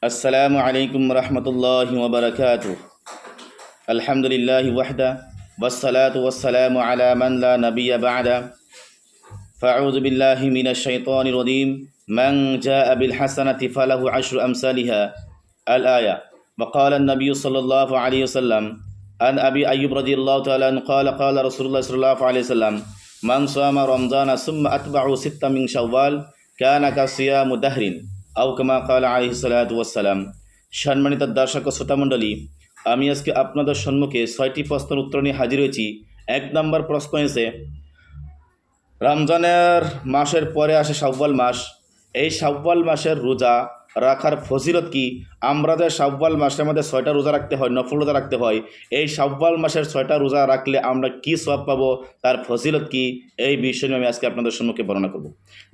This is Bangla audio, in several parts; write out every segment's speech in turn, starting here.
السلام عليكم ورحمة الله وبركاته. الحمد لله وحده والصلاة والسلام على من لا نبي بعده. فأعوذ بالله من الشيطان الرجيم. من جاء بالحسنة فله عشر أمثالها. الآية وقال النبي صلى الله عليه وسلم عن أبي أيوب رضي الله تعالى عنه قال قال رسول الله صلى الله عليه وسلم من صام رمضان ثم أتبعه ستة من شوال كان كصيام دهر. আউকামা কাল আলহি সালাতাম সম্মানিত দর্শক ও শ্রোতামণ্ডলী আমি আজকে আপনাদের সম্মুখে ছয়টি প্রশ্নের উত্তর নিয়ে হাজির হয়েছি। এক নম্বর প্রশ্ন এসে রমজানের মাসের পরে আসে সাব্বাল মাস। এই সাব্বাল মাসের রোজা রাখার ফজিলত কি? আমরা যে সাব্বাল মাসে আমাদের ছয়টা রোজা রাখতে হয়, নফল রোজা রাখতে হয়, এই সাব্বাল মাসের ছয়টা রোজা রাখলে আমরা কি সব পাবো? তার ফজিলত কি? এই বিষয় নিয়ে আমি আজকে আপনাদের সম্মুখে বর্ণনা করব।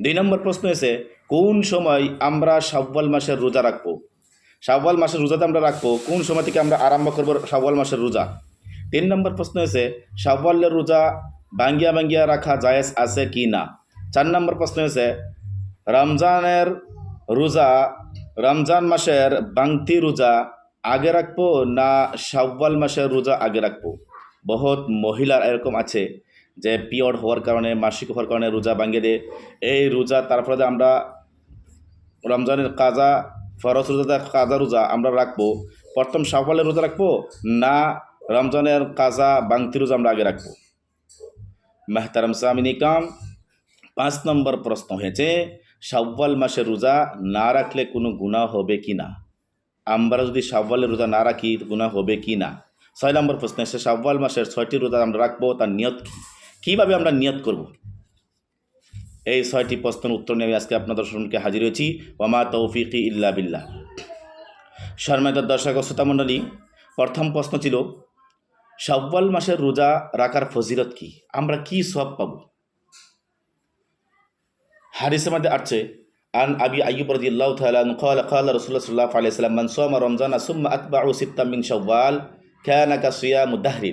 দুই নম্বর প্রশ্ন এসে কোন সময় আমরা শাব্বাল মাসের রোজা রাখব? শাব্বাল মাসের রোজাতে আমরা রাখব, কোন সময় থেকে আমরা আরম্ভ করব শাব্বাল মাসের রোজা? তিন নম্বর প্রশ্ন হয়েছে শাব্বালের রোজা বাঙ্গিয়া বাঙ্গিয়া রাখা জায়েজ আছে কি না? চার নম্বর প্রশ্ন হয়েছে, রমজানের রোজা, রমজান মাসের বাংতি রোজা আগে রাখব না শাব্বাল মাসের রোজা আগে রাখব? বহুত মহিলার এরকম আছে যে পিরিয়ড হওয়ার কারণে, মাসিক হওয়ার কারণে রোজা ভাঙিয়ে দেয়। এই রোজা, তারপরে আমরা রমজানের কাজা, ফরজ রোজা কাজা রোজা আমরা রাখব। প্রথম শাওয়ালের রোজা রাখব না রমজানের কাজা, বাংতি রোজা আমরা আগে রাখব। মেহতারাম সামিন ইকাম পাঁচ নম্বর প্রশ্ন হয়েছে, শাওয়াল মাসের রোজা না রাখলে কোনো গুণা হবে কি না? আমরা যদি শাওয়ালের রোজা না রাখি গুণা হবে কি না? ছয় নম্বর প্রশ্ন এসে শাওয়াল মাসের ছয়টি রোজা আমরা রাখব, তার নিয়ত কী? কীভাবে আমরা নিয়ত করব? এই ছয়টি প্রশ্নের উত্তর নিয়ে আমি আজকে আপনাদের সম্মুখে হাজির হয়েছি ওমা তৌফিকি ইল্লা বিল্লাহ শর্মাদ দর্শক ও শ্রোতামণ্ডলী প্রথম প্রশ্ন ছিল শাওয়াল মাসের রোজা রাখার ফজিলত কি আমরা কি সব পাব হারিসের মধ্যে আসছে আন আবি আইয়ুব রাদিয়াল্লাহু তাআলা আনহু قال قال رسول الله صلى الله عليه وسلم من صام رمضان ثم اتبعه ستا من شوال كان كصيام دهر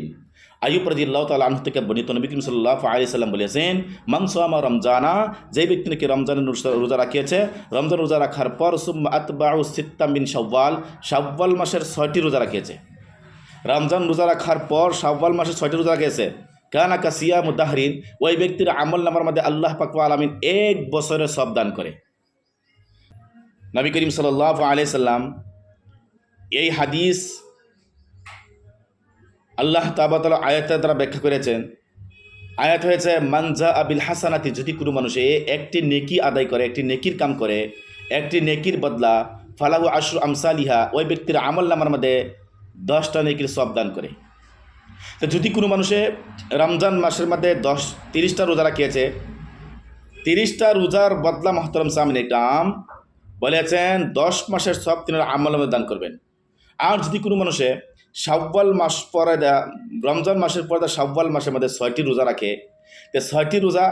আয়ুব রাদিয়াল্লাহু তাআলা আনহু থেকে বর্ণিত নবী করিম সাল্লাল্লাহু আলাইহি সাল্লাম বলেছেন, মান সামা রমজানা যে ব্যক্তি নাকি রমজানের রোজা- রাখিয়েছে, রমজান রোজা রাখার পর সুম্মা আতবাউ সিত্তা মিন শাওয়াল শাওয়াল মাসের ছয়টি রোজা রাখিয়েছে। রমজান রোজা রাখার পর শাওয়াল মাসের ছয়টি রোজা রেখেছে কানা কাসিয়া মুদাহরিন ওই ব্যক্তির আমল নামার মধ্যে আল্লাহ পাকু আলমিন এক বছরের সব দান করে। নবী করিম সাল্লাহ আলি সাল্লাম এই হাদিস আল্লাহ তাবাতাল আয়াতের দ্বারা ব্যাখ্যা করেছেন। আয়াত হয়েছে মানজা আবিল হাসানাতি যদি কোনো মানুষে একটি নেকি আদায় করে, একটি নেকির কাম করে, একটি নেকির বদলা, ফালাহু আশরু আমসালিহা ওই ব্যক্তির আমল নামার মধ্যে দশটা নেকির সব দান করে। তো যদি কোনো মানুষে রমজান মাসের মধ্যে দশ, তিরিশটা রোজা রাখিয়েছে, তিরিশটা রোজার বদলা মহতরম সামিন কাম বলেছেন, দশ মাসের সব তিনারা আমল দান করবেন। আর যদি কোনো মানুষে শাব্বাল মাস পরে রমজান মাসের পরে দেয়া শাব্বাল মাসের মধ্যে ছয়টি রোজা রাখে। তো ছয়টি রোজা,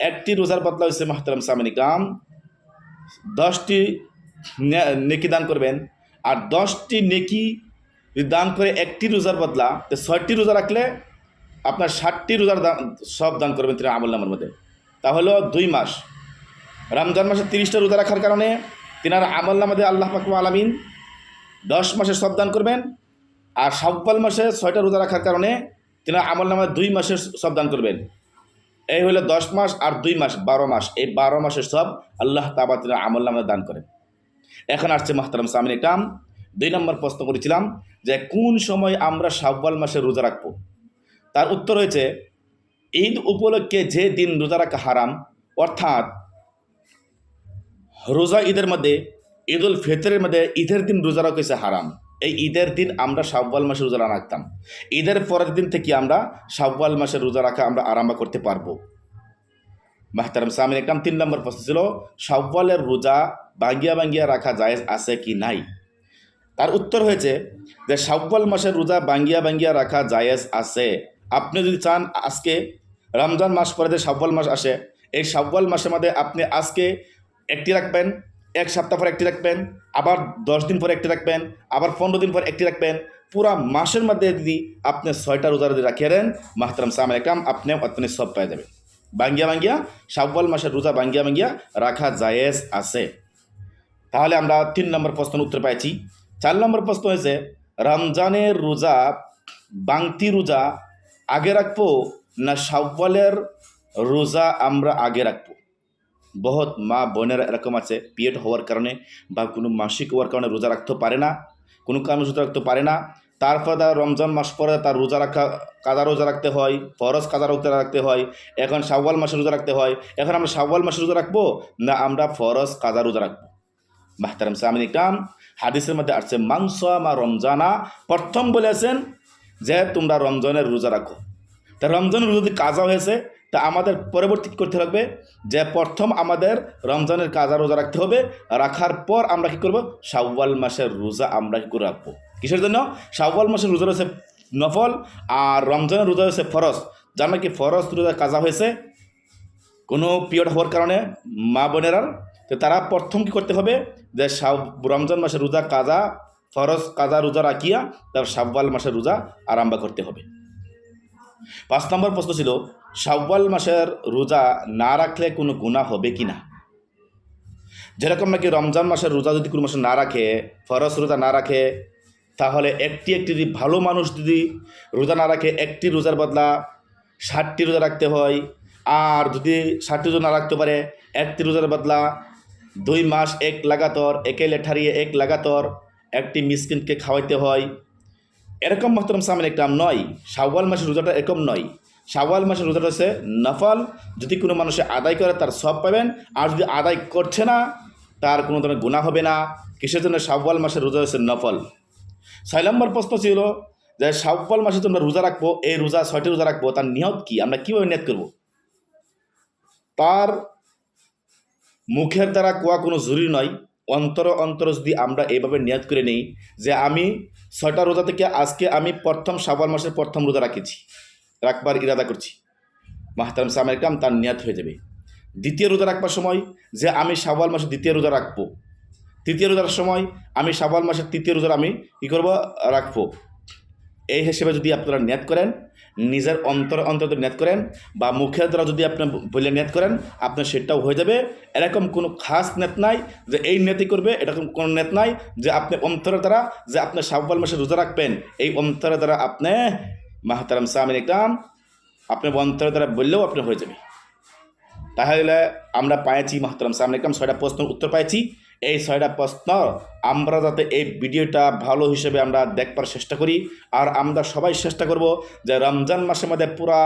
একটি রোজার বদলা হচ্ছে মহতরম সামিন কাম দশটি নেকি দান করবেন। আর দশটি নেকি দান করে একটি রোজার বদলা, তো ছয়টি রোজা রাখলে আপনার ষাটটি রোজার দান, সব দান করবেন তিনি আমল নামের মধ্যে। তাহলে দুই মাস। রমজান মাসে তিরিশটা রোজা রাখার কারণে তিনার আমল নামাদে আল্লাহ পাকু আলামিন দশ মাসের সব দান করবেন। আর সাব্বাল মাসে ছয়টা রোজা রাখার কারণে তিনি আমল নামায় দুই মাসের সব দান করবেন। এই হলো দশ মাস আর দুই মাস, বারো মাস। এই বারো মাসের সব আল্লাহ তাবা তিনি আমল নামায় দান করেন। এখন আসছে মাহতারাম সামিন কাম। দুই নম্বর প্রশ্ন করেছিলাম যে কোন সময় আমরা শাব্বাল মাসে রোজা রাখব? তার উত্তর হয়েছে, ঈদ উপলক্ষে যে দিন রোজা রাখা হারাম, অর্থাৎ রোজা ঈদের মধ্যে ঈদ উল ফিতরের মধ্যে ঈদের দিন রোজা রাখা হারাম। এই ঈদের দিন আমরা শাব্বাল মাসে রোজা রাখতাম। ঈদের পরের দিন থেকে আমরা শাব্বাল মাসে রোজা রাখা আমরা আরম্ভ করতে পারব। মাহতারাম সামিন একদম তিন নম্বর প্রশ্ন ছিল শাব্বালের রোজা বাঙ্গিয়া বাঙ্গিয়া রাখা জায়েজ আছে কি নাই? তার উত্তর হয়েছে যে শাব্বাল মাসের রোজা বাঙ্গিয়া বাঙ্গিয়া রাখা জায়েজ আছে। আপনি যদি চান আজকে রমজান মাস পরে যে শাব্বাল মাস আসে, এই শাব্বাল মাসের মধ্যে আপনি আজকে একটি রাখবেন এক সপ্তাহ পর একটি রাখবেন, আবার দশ দিন পর একটি রাখবেন, আবার পনেরো দিন পর একটি রাখবেন। পুরা মাসের মধ্যে যদি আপনি ছয়টা রোজা যদি রাখিয়ে দেন, মাহতারাম সামাল কাম আপনি অত্যন্ত সব পাই যাবেন বাঙ্গিয়া বাঙ্গিয়া শাব্বাল মাসের রোজা বাঙ্গিয়া বাঙ্গিয়া রাখা জায়েজ আছে। তাহলে আমরা তিন নম্বর প্রশ্নের উত্তর পাইছি। চার নম্বর প্রশ্ন হয়েছে, রমজানের রোজা বাংতি রোজা আগে রাখব না শাওয়ালের রোজা আমরা আগে রাখব? বহুত মা বোনেরা এরকম আছে পিরিয়ড হওয়ার কারণে বা কোনো মাসিক হওয়ার কারণে রোজা রাখতে পারে না, কোনো কারণে রোজা রাখতে পারে না। তারপর তার রমজান মাস পরে তার রোজা রাখা কাদা রোজা রাখতে হয়, ফরজ কাদা রোজা রাখতে হয়, এখন শাওয়াল মাসে রোজা রাখতে হয়, এখন আমরা শাওয়াল মাসে রোজা রাখব না আমরা ফরজ কাদা রোজা রাখব? মাহতারাম সামিন ইকরাম, হাদিসের মধ্যে আসছে, মাংস মা রমজানা, প্রথম বলেছেন যে তোমরা রমজানের রোজা রাখো। তা রমজানের রোজা যদি কাজা হয়েছে তা আমাদের পরবর্তী করতে লাগবে? যে প্রথম আমাদের রমজানের কাজা রোজা রাখতে হবে। রাখার পর আমরা কী করব? শাওয়াল মাসের রোজা আমরা কী করে রাখব? কিসের জন্য? শাওয়াল মাসের রোজা রয়েছে নফল আর রমজানের রোজা হয়েছে ফরজ। যার নাকি ফরজ রোজা কাজা হয়েছে? কোনো পিরিয়ড হওয়ার কারণে মা বোনেরার তো তারা প্রথম কী করতে হবে? যে শাও, রমজান মাসের রোজা কাজা, ফরজ কাজা রোজা রাখিয়া তারপর শাব্বাল মাসের রোজা আরম্ভ করতে হবে। পাঁচ নম্বর প্রশ্ন ছিল শাব্বাল মাসের রোজা না রাখলে কোনো গুণা হবে কি না? যেরকম নাকি রমজান মাসের রোজা যদি কোনো মাসে না রাখে ফরস রোজা না রাখে, তাহলে একটি একটি যদি ভালো মানুষ যদি রোজা না রাখে, একটি রোজার বদলা ষাটটি রোজা রাখতে হয়। আর যদি ষাটটি রোজা না রাখতে পারে, একটি রোজার বদলা দুই মাস এক লাগাতর, একে লেঠারিয়ে এক লাগাতর একটি মিসকিনকে খাওয়াইতে হয়। এরকম মহতরম সামনে একটা নয়, শাওয়াল মাসের রোজাটা এরকম নয়। শাওয়াল মাসের রোজাটা হচ্ছে নফল। যদি কোনো মানুষে আদায় করে, তার সব পাবেন। আর যদি আদায় করছে না, তার কোনো ধরনের গুণা হবে না। কিসের জন্য? শাওয়াল মাসের রোজা হচ্ছে নফল। ছয় নম্বর প্রশ্ন ছিল যে, শাওয়াল মাসে তোমরা রোজা রাখব, এই রোজা, ছয়টি রোজা রাখব, তার নিয়ত কি? আমরা কীভাবে নিয়ত করব? তার মুখের দ্বারা কোয়া কোনো জরুরি নয়। অন্তর অন্তর যদি আমরা এইভাবে নিয়ত করে নিই যে, আমি ছয়টা রোজা থেকে আজকে আমি প্রথম শাবাল মাসের প্রথম রোজা রাখেছি। রাখবার ইরাদা করছি। মাহতারাম সামের কাম তার নিয়ত হয়ে যাবে। দ্বিতীয় রোজা রাখবার সময় যে আমি শাবাল মাসে দ্বিতীয় রোজা রাখব। তৃতীয় রোজার সময় আমি শাবাল মাসের তৃতীয় রোজা আমি কী করব? রাখব। এই হিসেবে যদি আপনারা নেট করেন, নিজের অন্তর অন্তর নেট করেন বা মুখের দ্বারা যদি আপনি বলে নেট করেন, আপনার সেটাও হয়ে যাবে। এরকম কোনো খাস নেট নাই যে এই নেটই করবে, এরকম কোনো নেট নাই যে আপনি অন্তরের দ্বারা যে আপনি শাব্বাল মাসে রোজা রাখবেন, এই অন্তরের দ্বারা আপনি মাহতারাম সামিন ইকরাম, আপনি অন্তরের দ্বারা বললেও আপনি হয়ে যাবে তাহলে আমরা পাইছি মাহতারাম সামিন ইকরাম, ছয়টা প্রশ্নের উত্তর পাইছি। এই ছয়টা প্রশ্ন আমরা যাতে এই ভিডিওটা ভালো হিসেবে আমরা দেখবার চেষ্টা করি। আর আমরা সবাই চেষ্টা করব যে রমজান মাসের মধ্যে পুরা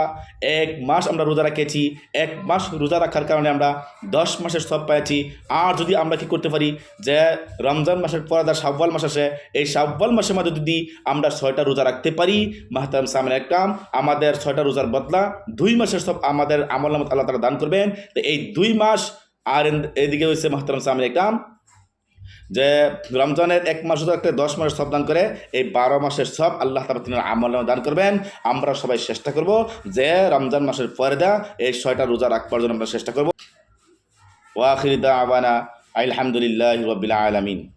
এক মাস আমরা রোজা রাখেছি এক মাস রোজা রাখার কারণে আমরা দশ মাসের সব পেয়েছি আর যদি আমরা কি করতে পারি যে রমজান মাসের পরে যা সাব্বাল মাস আসে, এই সাব্বাল মাসের মধ্যে যদি আমরা ছয়টা রোজা রাখতে পারি, মাহতারাম সামনে একরাম, আমাদের ছয়টা রোজার বদলা দুই মাসের সব আমাদের আমল আল্লাহ তালা দান করবেন। তো এই দুই মাস আর এদিকে হচ্ছে মাহতারাম সামনে একরাম যে রমজানের এক মাস একটা দশ মাসের সব দান করে, এই বারো মাসের সব আল্লাহ তালা তিনি আমল দান করবেন। আমরা সবাই চেষ্টা করব যে রমজান মাসের পরে দা এই ছয়টা রোজা রাখবার জন্য আমরা চেষ্টা করব। ওয়াখির আবানা আলহামদুলিল্লাহ রবিল আলমিন।